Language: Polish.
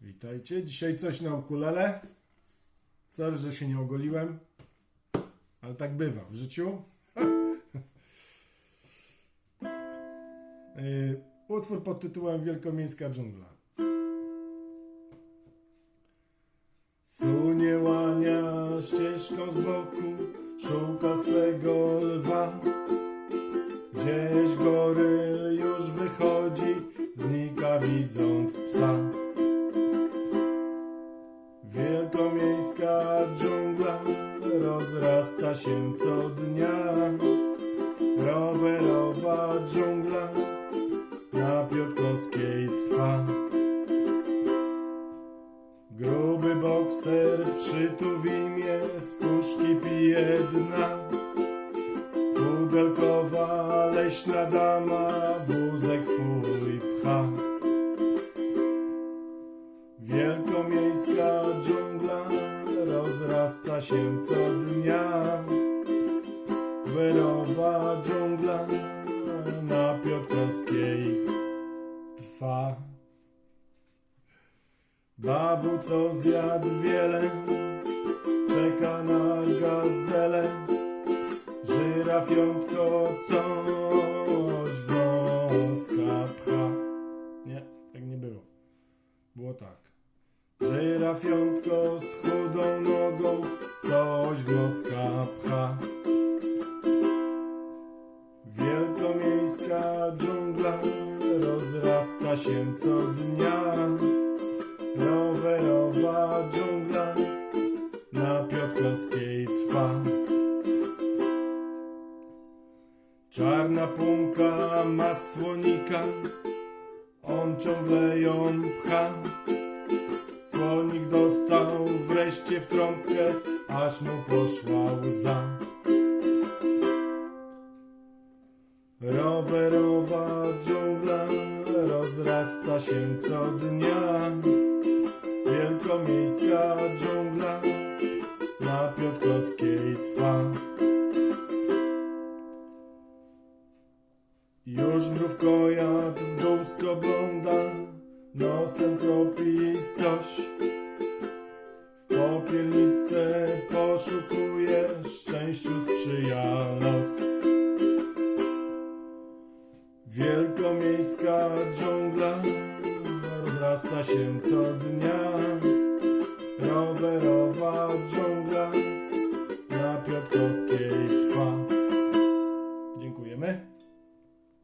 Witajcie. Dzisiaj coś na ukulele. Sorry, że się nie ogoliłem. Ale tak bywa w życiu. Yy, Utwór pod tytułem Wielkomiejska dżungla. Sunie łania ścieżką z boku, szuka swego lwa. Gdzieś goryl Wielkomiejska dżungla rozrasta się co dnia. Rowerowa dżungla na Piotrkowskiej trwa. Gruby bokser przytuwimie z puszki pije dna. Pudelkowa leśna dama wózek swój się co dnia. Wyrowa dżungla na Piotrkowskiej trwa. Bawu, co zjadł wiele, czeka na gazelę. Żyrafiątko coś wąska pcha. Nie, tak nie było. Było tak. Żyrafiątko z chudą nogą coś wąska pcha. Wielkomiejska dżungla rozrasta się co dnia. Rowerowa dżungla na Piotrkowskiej trwa. Czarna pumka ma słonika, on ciągle ją pcha. Słonik dostał wreszcie w trąbkę, aż mu poszła łza. Rowerowa dżungla rozrasta się co dnia. Wielkomiejska dżungla na Piotrkowskiej trwa. Już mrówkojad w dół spogląda, nosem tropi coś. W popielniczce sprzyja los. Wielkomiejska dżungla rozrasta się co dnia. Rowerowa dżungla